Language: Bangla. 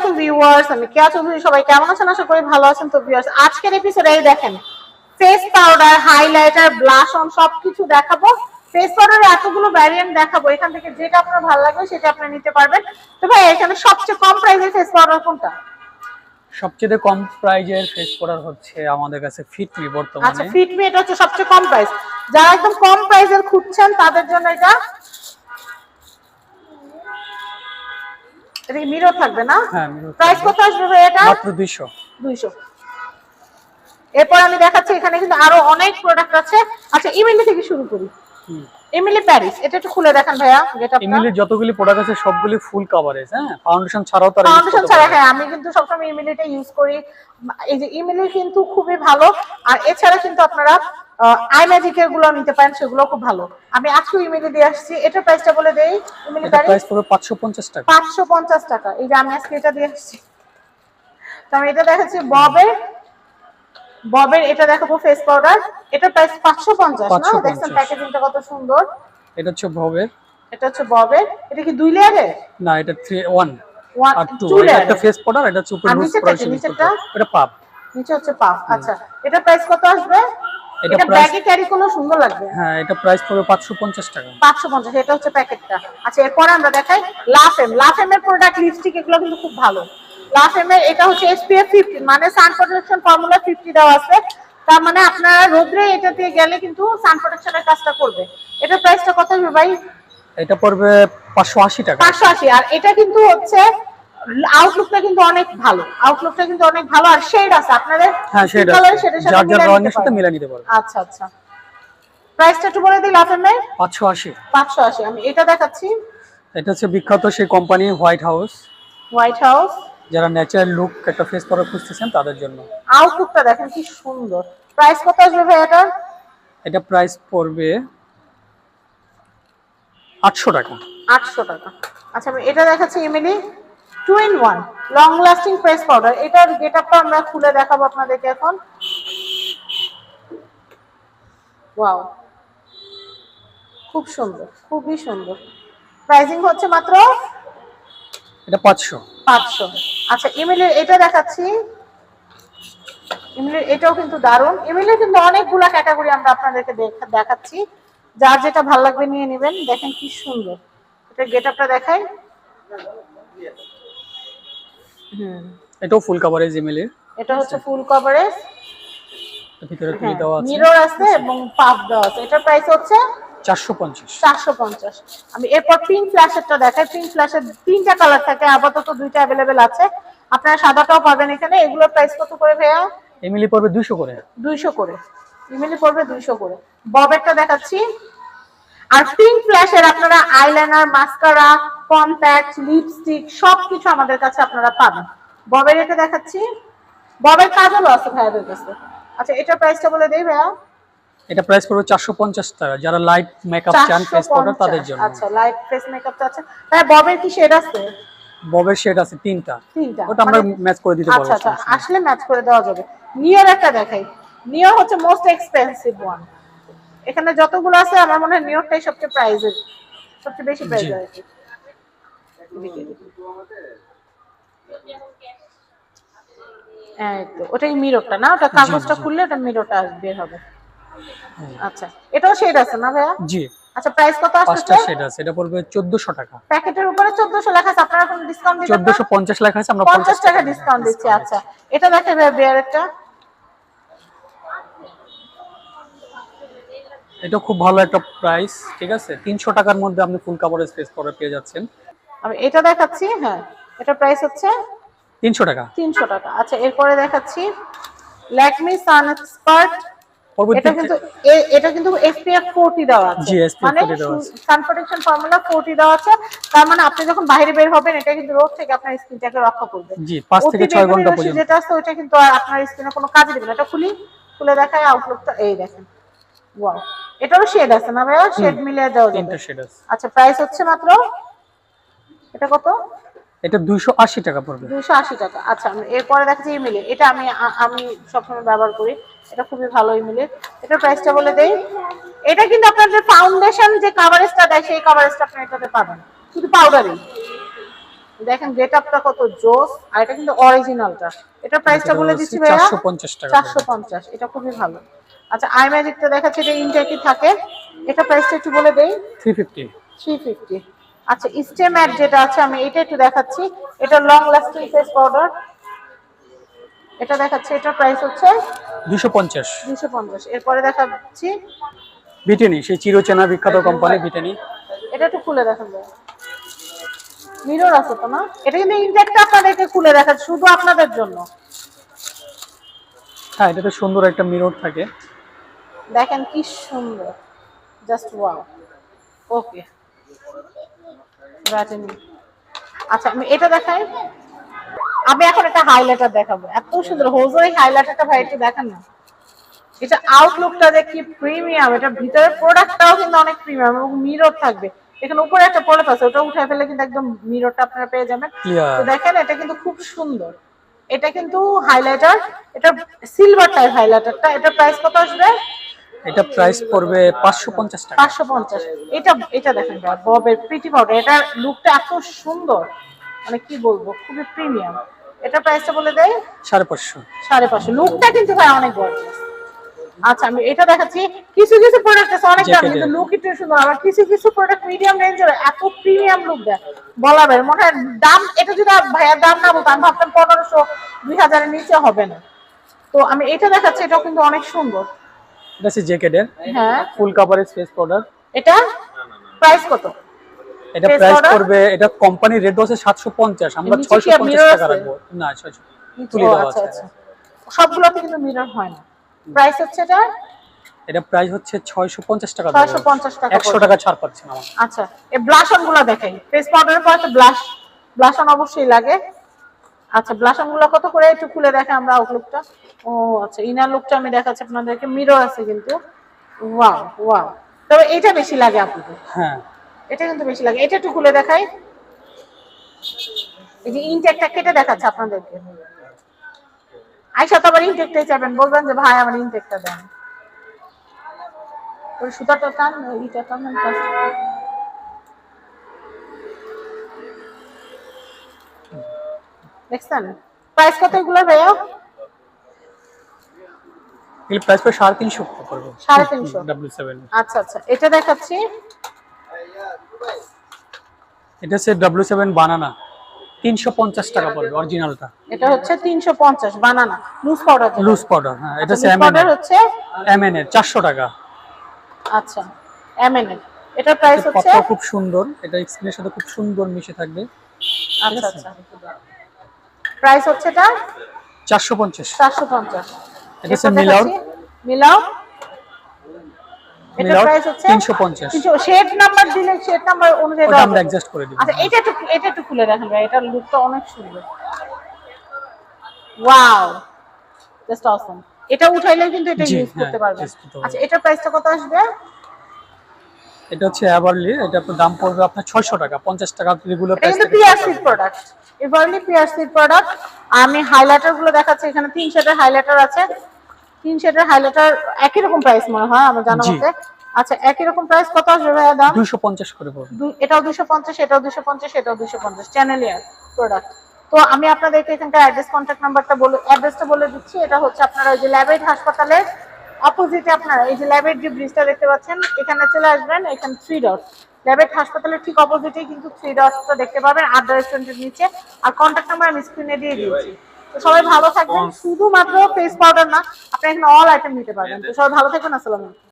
আলাইকুম ভিউয়ার্স আমি কেয়া চৌধুরী সবাই কেমন আছেন? আশা করি ভালো আছেন। তো ভিউয়ার্স আজকের এপিসোডে এই দেখেন face powder highlighter blush on সবকিছু দেখাবো। ফেস পাউডারের এতগুলো ভ্যারিয়েন্ট দেখাবো। এখান থেকে যেটা আপনার ভালো লাগবে সেটা আপনি নিতে পারবেন। তো ভাই এখানে সবচেয়ে কম প্রাইসের ফেস পাউডার কোনটা? সবচেয়ে কম প্রাইজের ফেস পাউডার হচ্ছে আমাদের কাছে ফিটমি আচ্ছা বর্তমানে ফিটমি এটা হচ্ছে সবচেয়ে কম প্রাইস যারা একদম কম প্রাইসের খুঁজছেন তাদের জন্য এটা এটা কি মিরর থাকবে না? হ্যাঁ প্রাইস কত আসবে এটা? মাত্র দুইশো। দুইশো। এরপর আমি দেখাচ্ছি এখানে কিন্তু আরও অনেক প্রোডাক্ট আছে। আচ্ছা ইমিলি থেকে শুরু করি। প্যারিস এটা একটু খুলে দেখান ভাইয়া যেটা ইমিলির যতগুলি প্রোডাক্ট আছে সবগুলি ফুল কাভারেজ হ্যাঁ? ফাউন্ডেশন ছাড়াও তারা ফাউন্ডেশন ছাড়া। হ্যাঁ আমি কিন্তু সবসময় ইমিলিটা ইউজ করি। এই যে ইমিলি কিন্তু খুবই ভালো আর এছাড়া কিন্তু আপনারা আই ম্যাজিকেরগুলো নিতে পারেন সেগুলো খুব ভালো। আমি আজকে ইমিলি দিয়ে আসছি। এটার প্রাইসটা বলে দেই ইমিলি প্রাইস পড়বে পাঁচশো পঞ্চাশ টাকা। পাঁচশো পঞ্চাশ টাকা। এই যে আমি আজকে এটা দিয়ে আসছি। তো আমি এটা দেখাচ্ছি ববের ববের এটা দেখাবো ফেস পাউডার এটা প্রাইস পাঁচশো পঞ্চাশ না? 550 দেখছেন প্যাকেজিংটা কত সুন্দর। এটা হচ্ছে ভবের এটা হচ্ছে ববের। এটা কি দুই লেয়ারের না এটা থ্রি ওয়ান ওয়ান আর টু টু এটা একটা ফেস পাউডার এটা হচ্ছে উপরে নিচেরটা? এটা পাপ নিচে হচ্ছে পাফ আচ্ছা এটা প্রাইস কত আসবে? এটা ব্যাগে ক্যারি করলে সুন্দর লাগবে। হ্যাঁ এটা প্রাইস পড়বে পাঁচশো পঞ্চাশ টাকা। পাঁচশো পঞ্চাশ এটা হচ্ছে প্যাকেটটা আচ্ছা এরপরে আমরা দেখাই লাফেম। লাফেম এর প্রোডাক্ট লিপস্টিক এগুলো কিন্তু খুব ভালো। লাফেম এর এটা হচ্ছে এসপিএফ ফিফটি মানে সান প্রোটেকশন ফর্মুলা ফিফটি দেওয়া আছে। তার মানে আপনারা রোদ্রে এটা দিয়ে গেলে কিন্তু সান প্রোটেকশনের কাজটা করবে। এটা প্রাইসটা কত হবে ভাই? এটা পড়বে পাঁচশো আশি টাকা। পাঁচশো আশি। আর এটা কিন্তু হচ্ছে আউটলুকটা কিন্তু অনেক ভালো। আউটলুকটা কিন্তু অনেক ভালো। আর শেড আছে আপনাদের হ্যাঁ skin সেটা color সাথে যার যার রঙের সাথে পারবেন। নিতে পারবে আচ্ছা আচ্ছা। প্রাইসটা একটু বলে দিই পাঁচশো আশি। পাঁচশো আশি। আমি এটা দেখাচ্ছি। এটা হচ্ছে বিখ্যাত সেই company white house white house যারা ন্যাচারাল লুক একটা ফেস পাউডার খুঁজতেছেন তাদের জন্য। আউটলুকটা দেখেন কি সুন্দর। প্রাইস কত আসবে ভাই এটা এটা প্রাইস পড়বে আটশো টাকা। আটশো টাকা। আচ্ছা আমি এটা দেখাচ্ছি MLE two in one long lasting face powder এটার গেট আপটা আমরা খুলে দেখাবো আপনাদেরকে এখন। ওয়াও খুব সুন্দর খুবই সুন্দর। প্রাইসিং হচ্ছে মাত্র এটা পাঁচশো। পাঁচশো। আচ্ছা ইমেলের এটা দেখাচ্ছি। ইমেলের এটাও কিন্তু দারুণ। ইমেলের কিন্তু অনেকগুলা ক্যাটাগরি আমরা আপনাদেরকে দেখাচ্ছি। যার যেটা ভালো লাগবে নিয়ে নেবেন। দেখেন কি সুন্দর। এটা গেট আপটা দেখাই। হুম। এটাও ফুল কাভারেজ ইমেলের এটা হচ্ছে ফুল কভারেজ ভিতরে তুলি দেওয়া আছে? মিরর আছে এবং পাফ দেওয়া আছে। এটার প্রাইস হচ্ছে চারশো পঞ্চাশ। চারশো পঞ্চাশ। আমি এরপর পিঙ্ক ফ্ল্যাশেরটা দেখাই। পিঙ্ক ফ্ল্যাশের তিনটা কালার থাকে আপাতত দুইটা অ্যাভেলেবেল আছে। আপনারা সাদাটাও পাবেন এখানে। এগুলোর প্রাইস কত করে ভাইয়া? এমিলি পড়বে দুশো করে। দুইশো করে। ইমেলে পড়বে দুইশো করে। ববেরটা দেখাচ্ছি। আর পিঙ্ক ফ্ল্যাশের আপনারা আইলাইনার মাস্কারা কম্প্যাক্ট লিপস্টিক সবকিছু আমাদের কাছে আপনারা পাবেন। ববের এটা দেখাচ্ছি। ববের কাজলও আছে ভাইয়াদের কাছে। আচ্ছা এটা প্রাইসটা বলে দেই ভাইয়া। এটা প্রাইস পড়বে চারশো পঞ্চাশ টাকা। যারা লাইট মেকআপ চান ফেস পাউডার তাদের জন্য। আচ্ছা লাইট ফেস মেকআপ আছে। হ্যাঁ ববের কি শেড আছে? ববের শেড আছে তিনটা। তিনটা। ওটা আমরা মানে- ম্যাচ করে দিতে আচ্ছা পারব আচ্ছা আসলে ম্যাচ করে দেওয়া যাবে। নিয়র একটা দেখাই। নিয়র হচ্ছে মোস্ট এক্সপেন্সিভ ওয়ান এখানে যতগুলো আছে আমার মনে হয় নিয়রটাই সবচেয়ে প্রাইজের সবচেয়ে বেশি প্রাইস জি। আর তো ওটাই মিররটা না? ওটা কাগজটা খুললে ওটা মিররটা বের হবে। আচ্ছা এটাও শেড আছে না ভাইয়া? জি। আচ্ছা প্রাইস কত পাঁচটা শেড আছে এটা পড়বে চোদ্দশো টাকা। প্যাকেটের উপরে 1400 লেখা আছে আপনারা কোনো ডিসকাউন্ট দিবেন লেখা আছে আমরা পঞ্চাশ টাকা ডিসকাউন্ট দিচ্ছি আচ্ছা। এটা দেখে বিয়ার একটা। এটা খুব ভালো একটা প্রাইস ঠিক আছে? তিনশো টাকার মধ্যে আপনি ফুল কাভারেজ ফেস পাউডার পেয়ে যাচ্ছেন। আমি এটা দেখাচ্ছি হ্যাঁ এটা প্রাইস হচ্ছে তিনশো টাকা। তিনশো টাকা। আচ্ছা এরপরে দেখাচ্ছি ল্যাকমি সান এক্সপার্ট এটা কিন্তু এটা কিন্তু SPF 40 দেওয়া আছে। মানে 40 দেওয়া আছে। সান প্রোটেকশন ফর্মুলা 40 দেওয়া আছে। তার মানে আপনি যখন বাইরে বের হবেন এটা কিন্তু রোদ থেকে আপনার স্কিনটাকে রক্ষা করবে। জি পাঁচ থেকে অতি ছয় বেগুনি ঘণ্টা পর্যন্ত। যেটা আছে ওটা কিন্তু আর আপনার স্কিনে কোনো কাজে দিবে না। এটা খুলি খুলে দেখায় আউটলুকটা এই দেখেন। ওয়াও এটারও শেড আছে না ভাইয়া? শেড মিলিয়ে দেওয়া যাবে। তিনটা শেড আছে। আচ্ছা প্রাইস হচ্ছে মাত্র এটা কত? এটা দুইশো আশি টাকা পড়বে। দুশো আশি টাকা। আচ্ছা এরপরে দেখাচ্ছি ইমিলি এটা আমি আমি সবসময় ব্যবহার করি। এটা খুবই ভালো ইমিলি এটা প্রাইসটা বলে দেই। এটা কিন্তু আপনার যে ফাউন্ডেশন যে কাভারেজটা দেয় সেই কাভারেজটা আপনি এটাতে পাবেন। শুধু পাউডারই দেখেন গেট আপটা কত জোস। আর এটা কিন্তু অরিজিনালটা এটা প্রাইসটা বলে দিচ্ছি ভাইয়া চারশো পঞ্চাশ টাকা চারশো পঞ্চাশ। এটা খুবই ভালো। আচ্ছা আই ম্যাজিকটা দেখাচ্ছে এটা ইনটেকই থাকে। এটা প্রাইসটা একটু বলে দেই। থ্রি ফিফটি থ্রি ফিফটি আচ্ছা স্টে ম্যাট যেটা আছে আমি এটা একটু দেখাচ্ছি। এটা লং লাস্টিং ফেস পাউডার এটা দেখাচ্ছে এটা প্রাইস হচ্ছে দুশো পঞ্চাশ। দুশো পঞ্চাশ। এরপরে দেখাচ্ছি। বিটেনি সেই চিরচেনা বিখ্যাত কোম্পানি বিটেনি এটা একটু খুলে দেখান মিরর আছে তো না? এটা কিন্তু ইনটেকটা আপনাদেরকে খুলে দেখা শুধু আপনাদের জন্য। হ্যাঁ এটা তো সুন্দর একটা মিরর থাকে। দেখেন কি সুন্দর। জাস্ট ওয়াও ওকে আচ্ছা আমি এটা দেখাই। আমি এখন একটা হাইলাইটার দেখাবো। এত সুন্দর। হোজোই হাইলাইটারটা ভাই একটু দেখান না। এটা আউটলুকটা কি প্রিমিয়াম এটা ভিতরে প্রোডাক্টটাও কিন্তু অনেক প্রিমিয়াম এবং মিরর থাকবে। এখানে উপরে একটা পড়ে আছে ওটা উঠে ফেলে কিন্তু একদম মিররটা আপনারা পেয়ে যাবেন। তো দেখেন এটা কিন্তু খুব সুন্দর। এটা কিন্তু হাইলাইটার এটা সিলভার টাইপ হাইলাইটারটা এটা প্রাইস কত আসবে? এটা প্রাইস পড়বে পাঁচশো পঞ্চাশ টাকা। পাঁচশো পঞ্চাশ। এটা এটা দেখেন ববের প্রিটি পাউডার এটার লুকটা এত সুন্দর। মানে কি বলব খুবই প্রিমিয়াম এটা প্রাইসটা বলে দেয় সাড়ে পাঁচশো। সাড়ে পাঁচশো। লুকটা কিন্তু ভাই অনেক গর্জিয়াস আচ্ছা আমি এটা দেখাচ্ছি। কিছু কিছু প্রোডাক্ট আছে অনেক দাম কিন্তু লুক একটু সুন্দর। আবার কিছু কিছু প্রোডাক্ট মিডিয়াম রেঞ্জের এত প্রিমিয়াম লুক দেয় বলা যায় মনে হয় দাম এটা যদি ভাইয়ার দাম না বলতো আমি ভাবতাম পনেরোশো দুই হাজারের নিচে হবে না। তো আমি এটা দেখাচ্ছি এটাও কিন্তু অনেক সুন্দর। এটা হচ্ছে জ্যাকেটের হ্যাঁ। ফুল কাভারেজ ফেস পাউডার এটা? প্রাইস কত? এটা প্রাইস? পড়বে এটা রেট আছে সাতশো পঞ্চাশ। আমরা নিচে কি ছয়শো পঞ্চাশ mirror টাকা রাখব। না ছয়শো তুলে ও, দেওয়া আচ্ছা আছে। আচ্ছা। সবগুলোতে কিন্তু মিরর হয় না। প্রাইস হচ্ছে এটা? এটা প্রাইস হচ্ছে ছয়শো পঞ্চাশ টাকা 650 টাকা একশো পড়বে। টাকা ছাড় পাচ্ছেন আমার আচ্ছা এই ব্লাশনগুলো দেখাই ফেস পাউডারের পর তো ব্লাশ ব্লাশন অবশ্যই লাগে। আচ্ছা ব্লাশনগুলো কত করে একটু খুলে দেখে আমরা আউটলুকটা ও আচ্ছা ইনার লুকটা আমি দেখাচ্ছি আপনাদেরকে। মিরর আছে কিন্তু। ওয়াও ওয়াও তবে এটা বেশি লাগে আপনাদের। হ্যাঁ। এটা কিন্তু বেশি লাগে। এটা একটু খুলে দেখাই। এই যে ইনটেকটা কেটে দেখাচ্ছে আপনাদেরকে। আইসা তো আবার ইনটেকটাই চাইবেন। বলবেন যে ভাই আমার ইনটেকটা দেন। ওই সুতাটা টান ইটা টান। দেখছেন? প্রাইস কত এগুলো ভাইয়া? এগুলো প্রাইস সাড়ে তিনশো সাড়ে তিনশো। ডাব্লিউ সেভেন আচ্ছা আচ্ছা। এটা দেখাচ্ছি। এটা হচ্ছে ডাব্লিউ সেভেন বানানা তিনশো পঞ্চাশ টাকা পড়বে অরিজিনালটা এটা হচ্ছে তিনশো পঞ্চাশ banana loose powder loose powder হ্যাঁ এটা হচ্ছে লুজ এমএন পাউডার হচ্ছে এমএন চারশো টাকা। আচ্ছা এমএন এর এটার প্রাইস হচ্ছে খুব সুন্দর এটা স্কিনের সাথে খুব সুন্দর মিশে থাকবে। আচ্ছা আচ্ছা। প্রাইস হচ্ছে এটা? চারশো পঞ্চাশ। চারশো পঞ্চাশ। এটা হচ্ছে মিলাও মিলাও এটা প্রাইস হচ্ছে তিনশো পঞ্চাশ। শেড নাম্বার দিলে শেড নাম্বার অনুযায়ী দেওয়া আমরা অ্যাডজাস্ট করে দিব। আচ্ছা এটা একটু এটা একটু খুলে রাখেন ভাই এটার লুকটা অনেক সুন্দর। ওয়াও জাস্ট অসম এটা উঠাইলে কিন্তু এটা ইউজ করতে হ্যাঁ, পারবেন। করতে পারবেন। আচ্ছা এটার প্রাইসটা কত আসবে? এটা হচ্ছে অ্যাভারলি এটা আপনার দাম পড়বে আপনার ছয়শো টাকা পঞ্চাশ টাকা রেগুলার এটা প্রাইস কিন্তু পিআরসি প্রোডাক্ট এভারলি পিআরসি প্রোডাক্ট আমি হাইলাইটারগুলো দেখাচ্ছি এখানে তিন শেডের হাইলাইটার আছে। তিন শেডের হাইলাইটার একই রকম প্রাইস মনে হয় আমার জানা। মতে। আচ্ছা একই রকম প্রাইস কত আসবে ভাইয়া দাম? দুইশো পঞ্চাশ করে পড়বে। এটাও দুশো পঞ্চাশ এটাও দুশো পঞ্চাশ এটাও দুশো পঞ্চাশ। চ্যানেল ইয়ার প্রোডাক্ট তো আমি আপনাদেরকে এখানকার অ্যাড্রেস কন্ট্যাক্ট নাম্বারটা বলে অ্যাড্রেসটা বলে দিচ্ছি। এটা হচ্ছে আপনারা ওই যে ল্যাবেট হাসপাতালের অপোজিটে আপনারা এই যে ল্যাবের যে ব্রিজটা দেখতে পাচ্ছেন এখানে চলে আসবেন এখানে থ্রি ডট ল্যাবের হাসপাতালের ঠিক অপোজিটেই কিন্তু থ্রি ডটসটা দেখতে পাবেন আড্ডা রেস্টুরেন্টের নিচে। আর কন্ট্যাক্ট নাম্বার আমি স্ক্রিনে দিয়ে দিয়েছি। তো সবাই ভালো থাকবেন শুধুমাত্র ফেস পাউডার না আপনি এখানে অল আইটেম নিতে পারবেন। তো সবাই ভালো থাকবেন আসসালামু আলাইকুম।